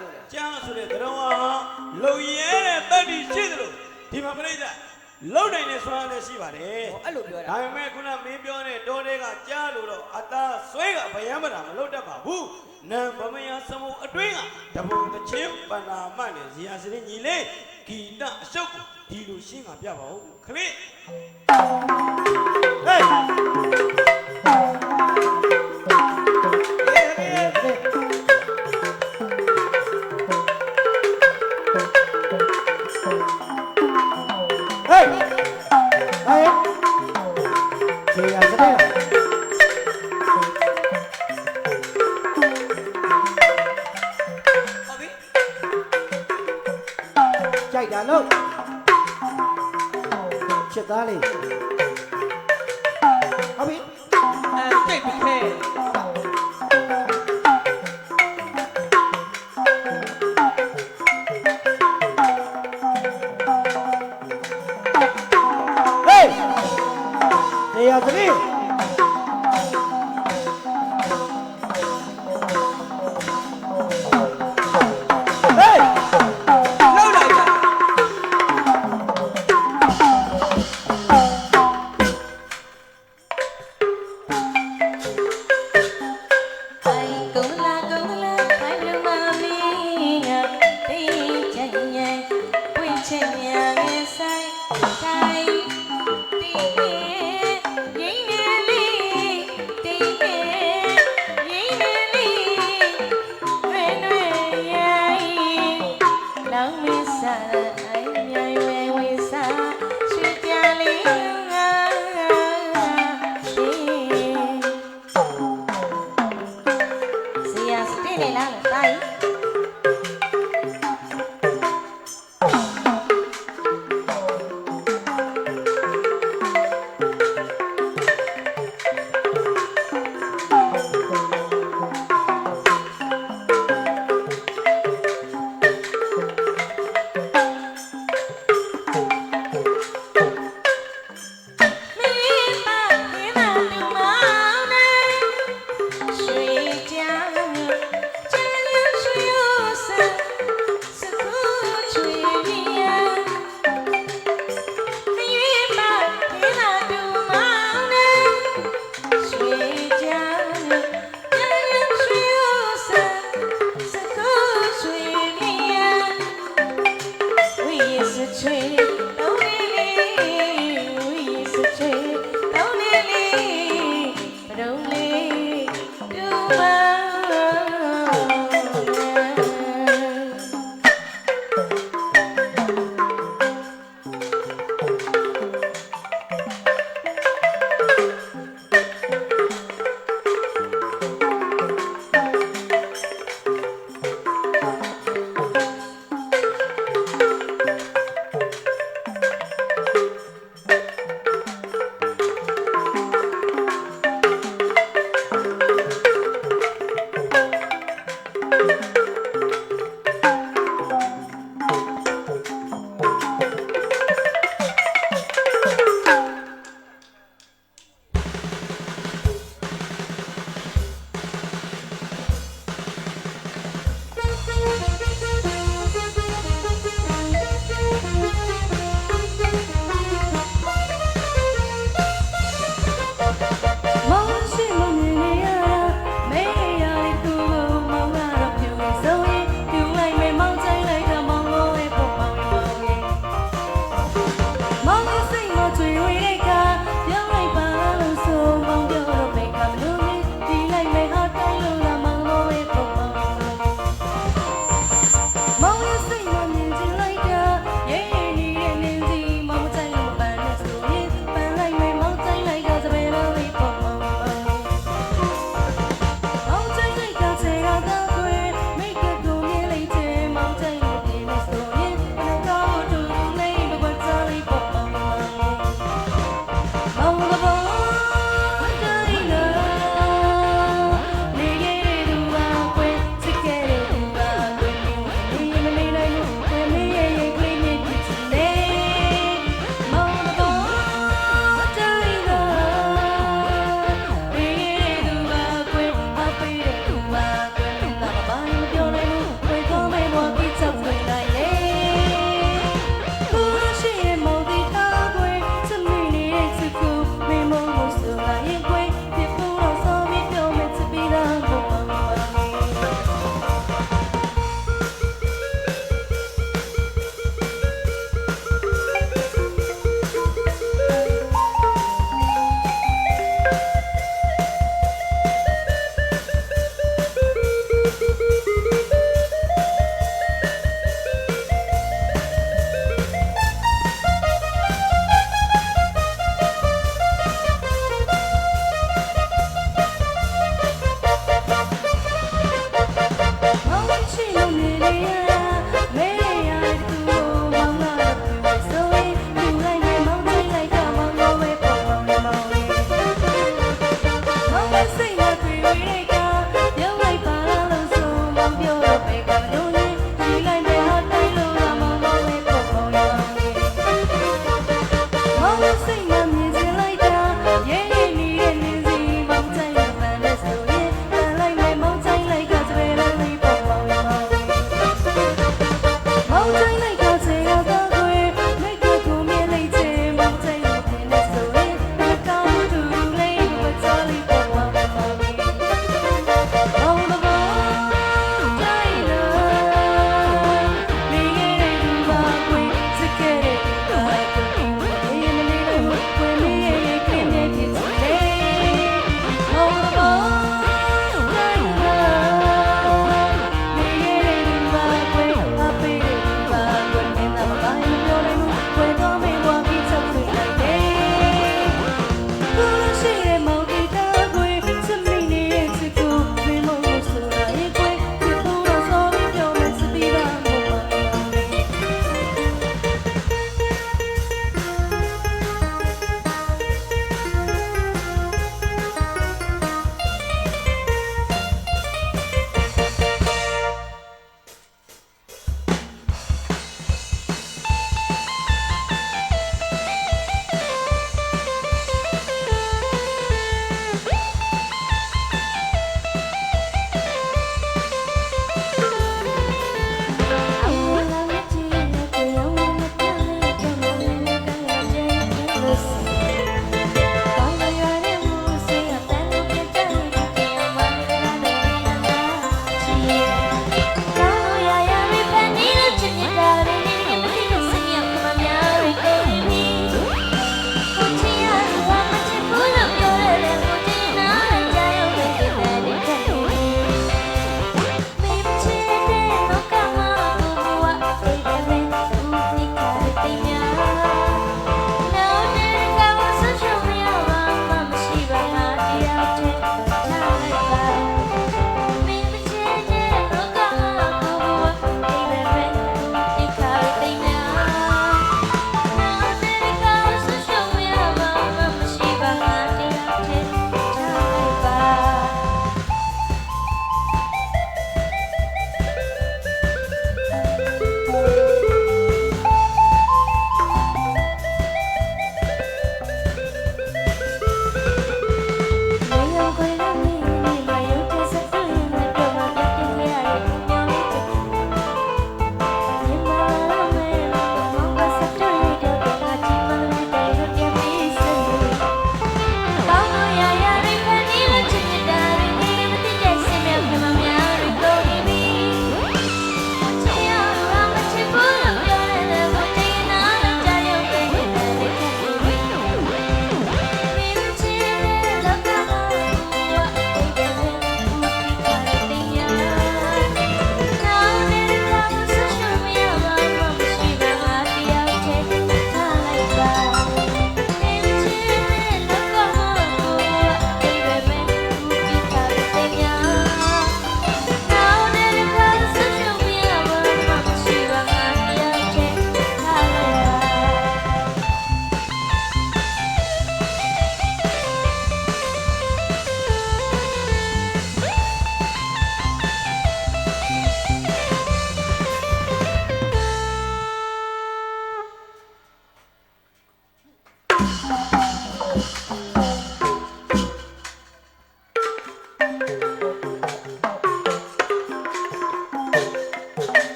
လို့လဲကြားဆိုတဲ့ကတော့ဟာလုံရဲတဲ့တတ်တိရှိသလိုဒီမှာပြိဿလုံနိုင်တဲ့ဆွမ်းလည်းရှိပါတယ်ဟောအဲ့လိုပြောတာဒါပေမဲ့ခုနမင်းပြောတဲ့တောတွေကကြားလို့တော့အသားဆွဲကဗယံမတာမလုပ်တတ်ပါဘူးနံဗမယစမုံအတွင်းကတပုံတစ်ချင်းပန္နာမနဲ့ဇီယာစရင်ညီလေးဂီတအရှုပ်ကိုဒီလိုရှင်းကပြပါဦးခလေးဟေးဟေး ကြိုက်တာလို့ချစ်သားလေး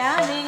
ya.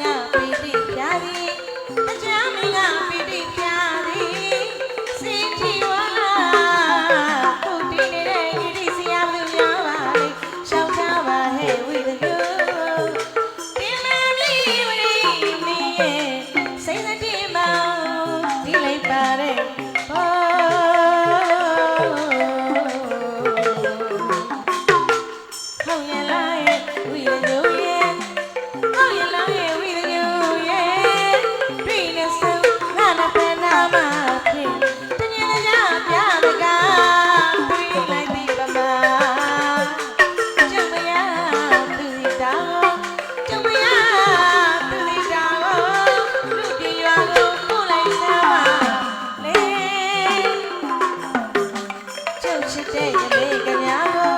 ချစ်တဲ့ရေကများကို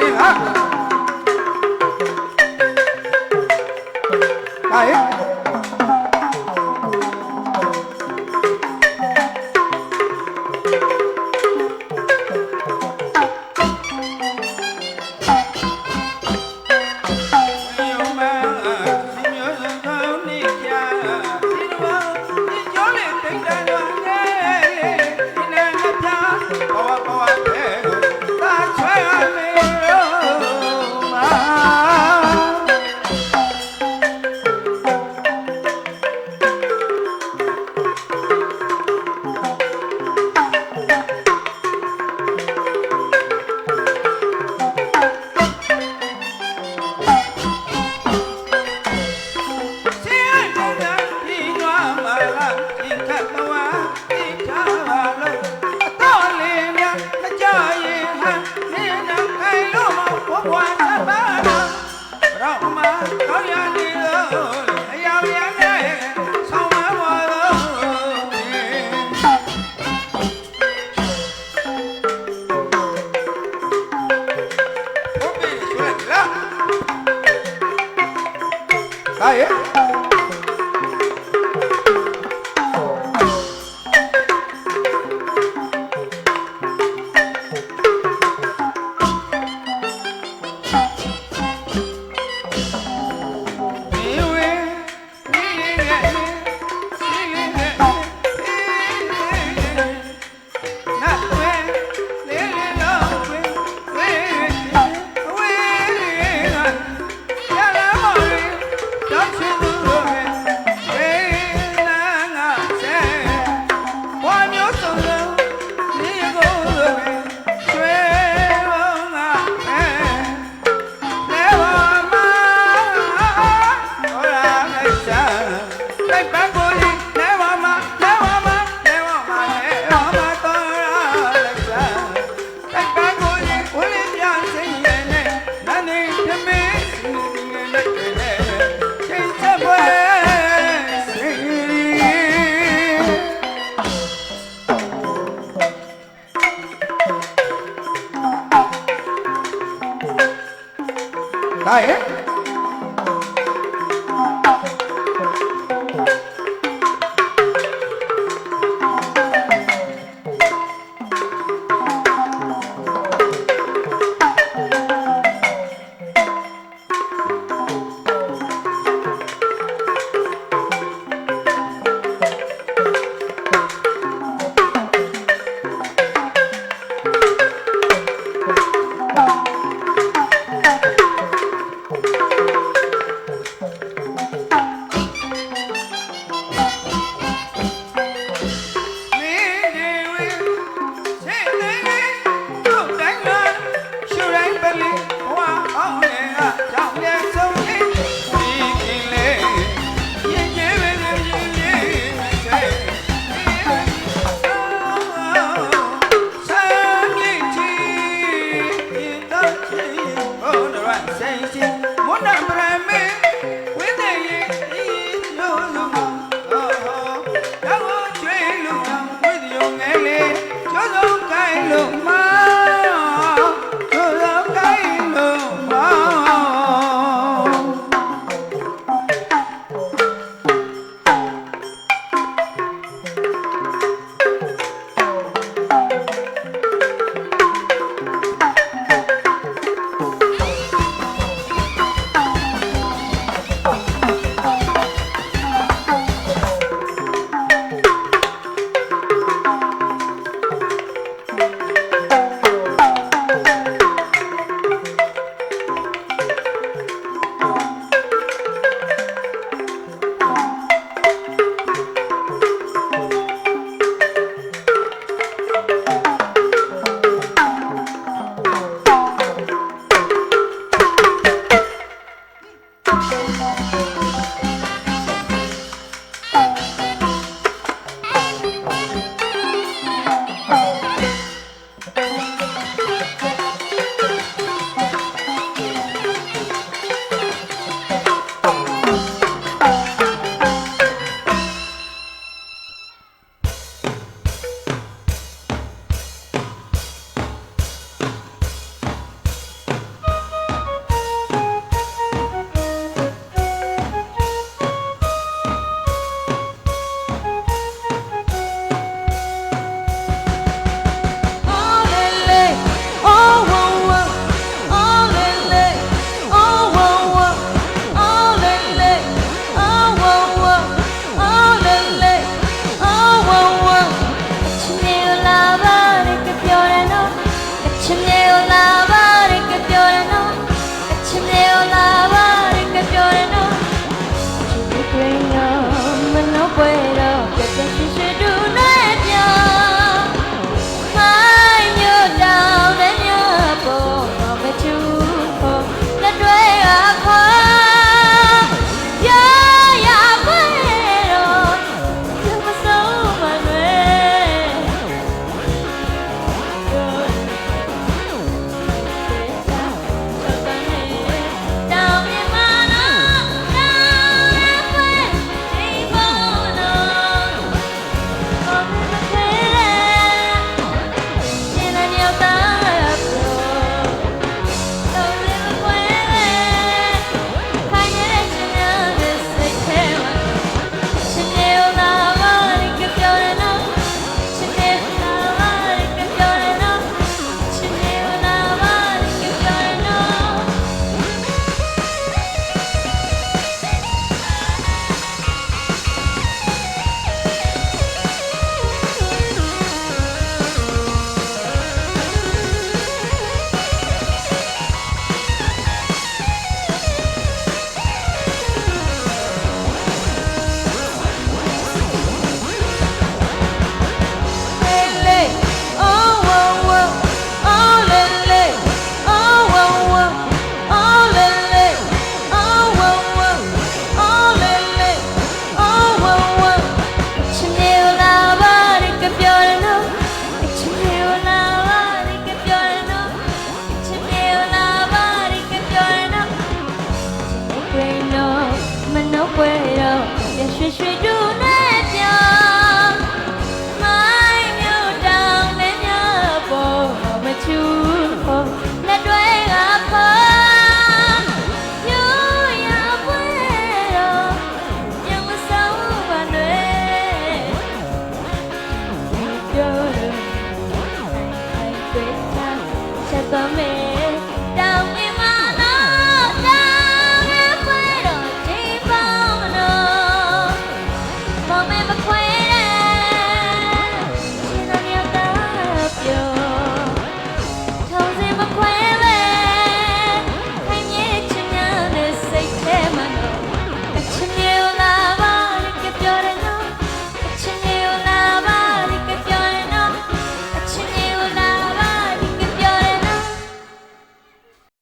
လေဟာဟာဟဲ့ လေကျုပ်ဆုံးတိုင်းလို့မာ 也是水中。